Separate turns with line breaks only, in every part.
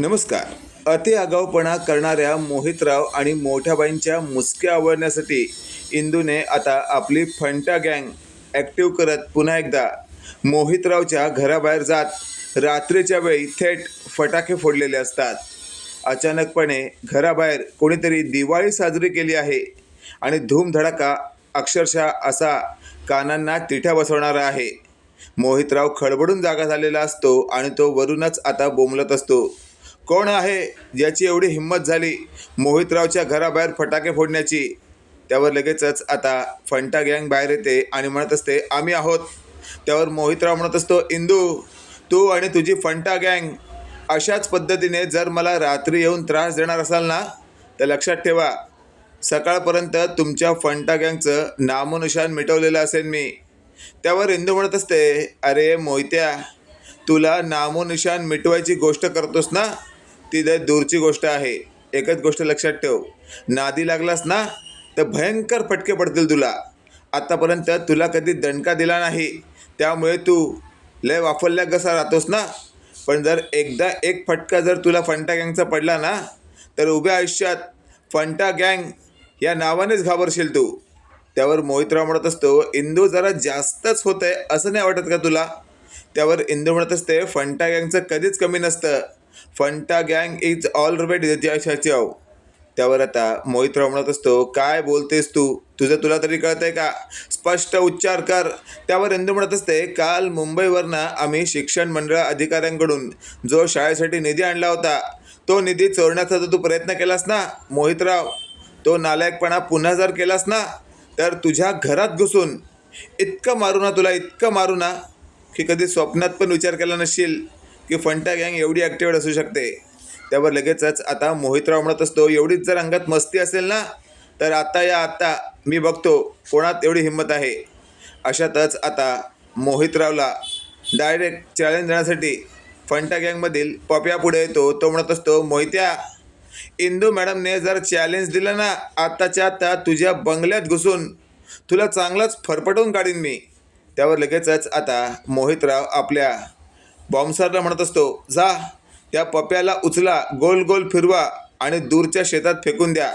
नमस्कार. अति आगाऊपणा करणाऱ्या मोहितराव आणि मोठ्याबाईंच्या मुसक्या आवडण्यासाठी इंदूने आता आपली फंटा गँग ॲक्टिव्ह करत पुन्हा एकदा मोहितरावच्या घराबाहेर जात रात्रीच्या वेळी थेट फटाके फोडलेले असतात. अचानकपणे घराबाहेर कोणीतरी दिवाळी साजरी केली आहे आणि धूमधडाका अक्षरशः असा कानांना तिठ्या बसवणारा आहे. मोहितराव खडबडून जागा झालेला असतो आणि तो वरूनच आता बोंबलत असतो. कोण आहे ज्याची एवढी हिंमत झाली मोहितरावच्या घराबाहेर फटाके फोडण्याची? त्यावर लगेचच आता फंटा गँग बाहेर येते आणि म्हणत असते आम्ही आहोत. त्यावर मोहितराव म्हणत असतो इंदू तू आणि तुझी फंटा गँग अशाच पद्धतीने जर मला रात्री येऊन त्रास देणार असाल ना तर लक्षात ठेवा सकाळपर्यंत तुमच्या फंटा गँगचं नामोनिशान मिटवलेलं असेल मी. त्यावर इंदू म्हणत असते अरे मोहित्या तुला नामोनिशान मिटवायची गोष्ट करतोस ना ती लय दूरची गोष्ट आहे. एकच गोष्ट लक्षात ठेव. नादी लागलास ना तर भयंकर फटके पडतील तुला. आत्तापर्यंत तुला कधी दणका दिला नाही. त्यामुळे तू लय वाफरल्या कसा राहतोस ना. पण जर एकदा एक फटका जर तुला फंटा गँगचा पडला ना तर उभ्या आयुष्यात फंटा गँग या नावानेच घाबरशील तू. त्यावर मोहितराव म्हणत असतो इंदू जरा जास्तच होत आहे असं नाही वाटत का तुला? त्यावर इंदू म्हणत असते फंटा गँगचं कधीच कमी नसतं. फंटा गँग इज ऑल रेट इतिहासाची आहो त्यावर आता मोहितराव म्हणत असतो. काय बोलतेस तू? तुझं तुला तरी कळतंय का? स्पष्ट उच्चार कर. त्यावर इंदू म्हणत असते काल मुंबईवरनं आम्ही शिक्षण मंडळ अधिकाऱ्यांकडून जो शाळेसाठी निधी आणला होता तो निधी चोरण्याचा तू प्रयत्न केलास ना मोहितराव? तो नालायकपणा पुन्हा जर केलास ना तर तुझ्या घरात घुसून इतकं मारू ना तुला इतकं मारू ना की कधी स्वप्नात पण विचार केला नसशील. की फंटा गँग एवढी ॲक्टिवेट असू शकते. त्यावर लगेचच आता मोहितराव म्हणत असतो एवढीच जर अंगात मस्ती असेल ना तर आता या आता मी बघतो कोणात एवढी हिंमत आहे. अशातच आता मोहितरावला डायरेक्ट चॅलेंज देण्यासाठी फंटा गँगमधील पप्या पुढे येतो. तो म्हणत असतो मोहित्या इंदू मॅडमने जर चॅलेंज दिलं ना आत्ताच्या आत्ता तुझ्या बंगल्यात घुसून तुला चांगलाच फरफटवून काढीन मी. त्यावर लगेचच आता मोहितराव आपल्या बॉम्बसारला म्हणत असतो जा त्या पप्याला उचला गोल गोल फिरवा आणि दूरच्या शेतात फेकून द्या.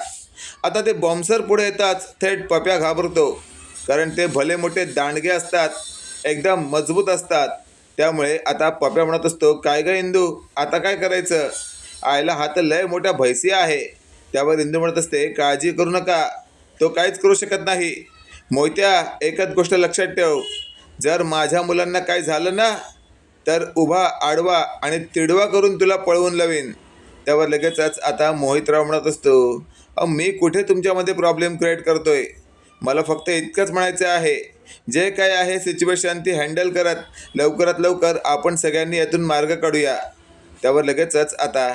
आता ते बॉम्बसर पुढे येताच थेट पप्या घाबरतो कारण ते भले मोठे दांडगे असतात एकदम मजबूत असतात. त्यामुळे आता पप्या म्हणत असतो काय ग इंदू आता काय करायचं? आयला हा तर लय मोठ्या भैसी आहे. त्यावर इंदू म्हणत असते काळजी करू नका तो काहीच करू शकत नाही. मोहित्या एकच गोष्ट लक्षात ठेव. जर माझ्या मुलांना काय झालं ना तर उभा आडवा आणि तिडवा करून तुला पळवून लावीन. त्यावर लगेचच आता मोहितराव म्हणत असतो अहो मी कुठे तुमच्यामध्ये प्रॉब्लेम क्रिएट करतोय? मला फक्त इतकंच म्हणायचं आहे. जे काय आहे सिच्युएशन ती हँडल करत लवकरात लवकर आपण सगळ्यांनी यातून मार्ग काढूया. त्यावर लगेचच आता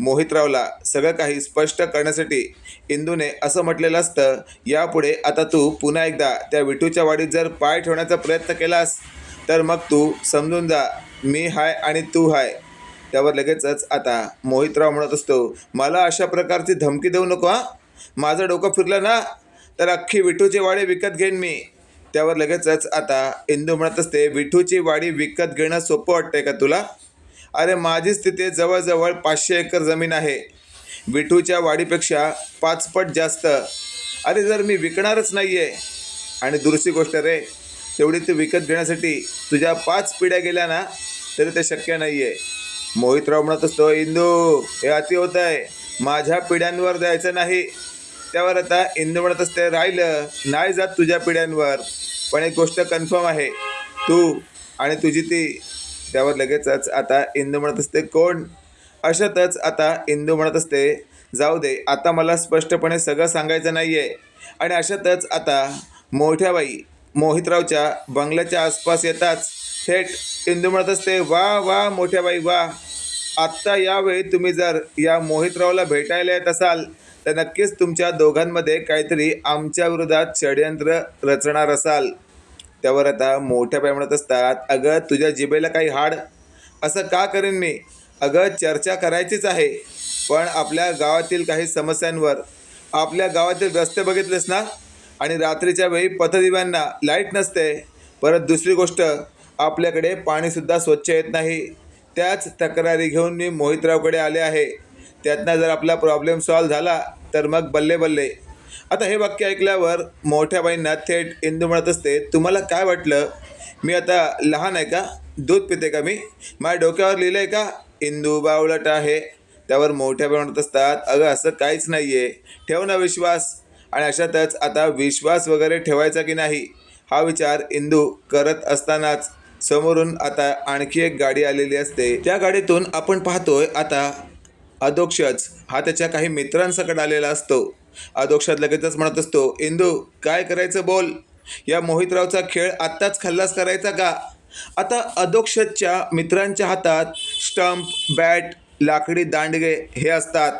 मोहितरावला सगळं काही स्पष्ट करण्यासाठी इंदूने असं म्हटलेलं असतं यापुढे आता तू पुन्हा एकदा त्या विठूच्या वाडीत जर पाय ठेवण्याचा प्रयत्न केलास तर मग तू समजून जा. मी हाय आणि तू हाय. त्यावर लगेचच आता मोहितराव म्हणत असतो मला अशा प्रकारची धमकी देऊ नको हां. माझं डोकं फिरलं ना तर अख्खी विठूची वाडी विकत घेईन मी. त्यावर लगेचच आता इंदू म्हणत असते विठूची वाडी विकत घेणं सोपं वाटतंय का तुला? अरे माझीच तिथे जवळजवळ पाचशे एकर जमीन आहे. विठूच्या वाडीपेक्षा पाचपट जास्त. अरे जर मी विकणारच नाही आहे आणि दुसरी गोष्ट रे तेवढी ती विकत घेण्यासाठी तुझ्या पाच पिढ्या गेल्या ना तरी ते शक्य नाही आहे मोहितराव म्हणत असतो इंदू हे अति होत आहे माझ्या पिढ्यांवर द्यायचं नाही. त्यावर आता इंदू म्हणत असते राहिलं. नाही जात तुझ्या पिढ्यांवर. पण एक गोष्ट कन्फर्म आहे. तू आणि तुझी ती. त्यावर लगेचच आता इंदू म्हणत असते कोण? अशातच आता इंदू म्हणत असते जाऊ दे. आता मला स्पष्टपणे सगळं सांगायचं नाही आहे आणि अशातच आता मोठ्या बाई मोहितरावच्या बंगल्याच्या आसपास येताच थेट इंदू म्हणत असते वा वा मोठ्या बाई वा. आत्ता यावेळी तुम्ही जर या मोहितरावला भेटायला येत असाल तर नक्कीच तुमच्या दोघांमध्ये काहीतरी आमच्या विरोधात षडयंत्र रचणार असाल. त्यावर आता मोठ्या बाई म्हणत असतात अगं तुझ्या जिभेला काही हाड. असं का करेन मी? अगं चर्चा करायचीच आहे पण आपल्या गावातील काही समस्यांवर. आपल्या गावातील रस्ते बघितलेस ना? आणि रात्रीच्या वेळी पथदिव्यांना लाइट नसते. परत दुसरी गोष्ट आपल्याकडे पाणीसुद्धा स्वच्छ येत नाही. त्याच तक्रारी घेऊन मी मोहितरावकडे आले आहे. त्यातनं जर आपला प्रॉब्लेम सॉल्व झाला तर मग बल्ले बल्ले. आता हे वाक्य ऐकल्यावर मोठ्या बाईंना थेट इंदू म्हणत असते तुम्हाला काय वाटलं? मी आता लहान आहे का? दूध पिते का मी? माझ्या डोक्यावर लिहिलं आहे का? इंदू बावळट आहे. त्यावर मोठ्या बाई म्हणत असतात अगं असं काहीच नाही आहे ठेव ना विश्वास. आणि अशातच आता विश्वास वगैरे ठेवायचा की नाही हा विचार इंदू करत असतानाच समोरून आता आणखी एक गाडी आलेली असते. त्या गाडीतून आपण पाहतोय आता अधोक्षच हा त्याच्या काही मित्रांसकट आलेला असतो. अधोक्षात लगेचच म्हणत असतो इंदू काय करायचं बोल? या मोहितरावचा खेळ आत्ताच खल्लास करायचा का? आता अधोक्षजच्या मित्रांच्या हातात स्टंप बॅट लाकडी दांडगे हे असतात.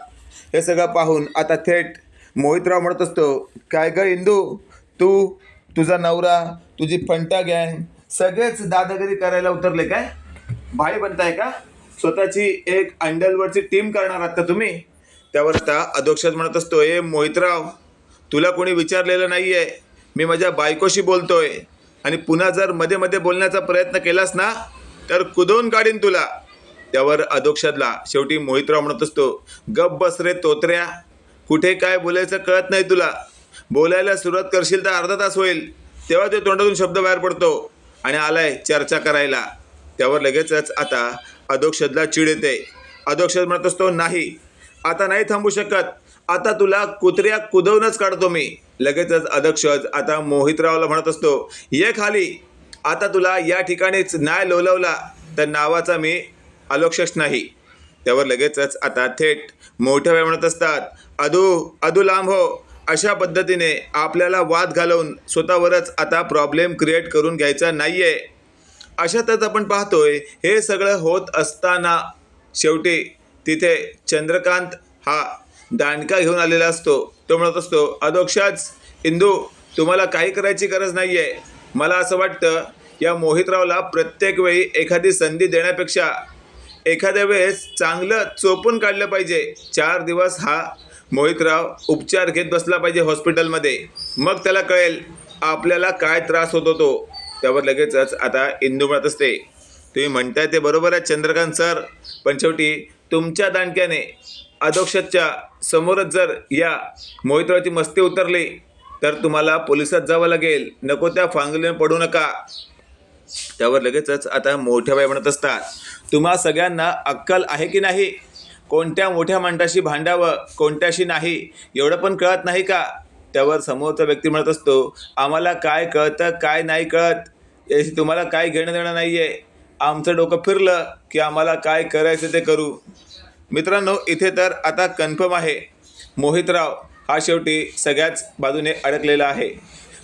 हे सगळं पाहून आता थेट मोहितराव म्हणत असतो काय ग इंदू? तू तुझा नवरा तुझी फंटा गँग सगळेच दादागिरी करायला उतरले काय? भाई बनताय का? स्वतःची एक अंडलवरची टीम करणार आहात का तुम्ही? त्यावर आता अधोक्षज म्हणत असतो ए मोहितराव तुला कोणी विचारलेलं नाही आहे मी माझ्या बायकोशी बोलतोय. आणि पुन्हा जर मध्ये मध्ये बोलण्याचा प्रयत्न केलास ना तर कुदवून काढीन तुला? त्यावर अधोक्षजला शेवटी मोहितराव म्हणत असतो गप बस रे तोत्र्या. कुठे काय बोलायचं कळत नाही तुला. बोलायला सुरुवात करशील तर अर्धा तास होईल. तेव्हा ते तोंडातून शब्द बाहेर पडतो. आणि आलाय चर्चा करायला. त्यावर लगेचच आता अधोक्षदला चिड येते. अधोक्षद म्हणत असतो नाही आता नाही थांबू शकत. आता तुला कुत्र्या कुदवूनच काढतो मी. लगेचच अधक्षज आता मोहितरावला म्हणत असतो ये खाली. आता तुला या ठिकाणीच न्याय लोलवला तर नावाचा मी आलोक्षच नाही. त्यावर लगेचच आता थेट मोठ्या वेळ म्हणत असतात अधू अधू लांब हो. अशा पद्धतीने आपल्याला वाद घालवून स्वतःवरच आता प्रॉब्लेम क्रिएट करून घ्यायचा नाही आहे अशातच आपण पाहतोय हे सगळं होत असताना शेवटी तिथे चंद्रकांत हा दांडका घेऊन आलेला असतो. तो म्हणत असतो अधोक्षाच इंदू तुम्हाला काही करायची गरज नाही आहे मला असं वाटतं या मोहितरावला प्रत्येक वेळी एखादी संधी देण्यापेक्षा एखाद्या वेळेस चांगलं चोपून काढलं पाहिजे. चार दिवस हा मोहितराव उपचार घेत बसला पाहिजे हॉस्पिटलमध्ये. मग त्याला कळेल आपल्याला काय त्रास होतो तो त्यावर लगेचच आता इंदू म्हणत असते. तुम्ही म्हणताय ते बरोबर आहे चंद्रकांत सर पण शेवटी तुमच्या दांडक्याने अधोक्षच्या समोरच जर या मोहितरावची मस्ती उतरली तर तुम्हाला पोलिसात जावं लागेल. नको त्या फांगलीने पडू नका. त्यावर लगेचच आता मोठ्या बाई म्हणत असतात तुम्हा सगळ्यांना अक्कल आहे की नाही? कोणत्या मोठ्या माणसाशी भांडावं कोणत्याशी नाही एवढं पण कळत नाही का? त्यावर समोरचा व्यक्ती म्हणत असतो आम्हाला काय कळतं काय नाही कळत? याशी तुम्हाला काय घेणं देणं नाही आहे आमचं डोकं फिरलं की आम्हाला काय करायचं ते करू. मित्रांनो इथे तर आता कन्फर्म आहे. मोहितराव हा शेवटी सगळ्याच बाजूने अडकलेला आहे.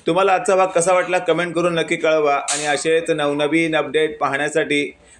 तुम्हाला आजचा भाग कसा वाटला कमेंट करून नक्की कळवा आणि असेच नवनवीन अपडेट पाहण्यासाठी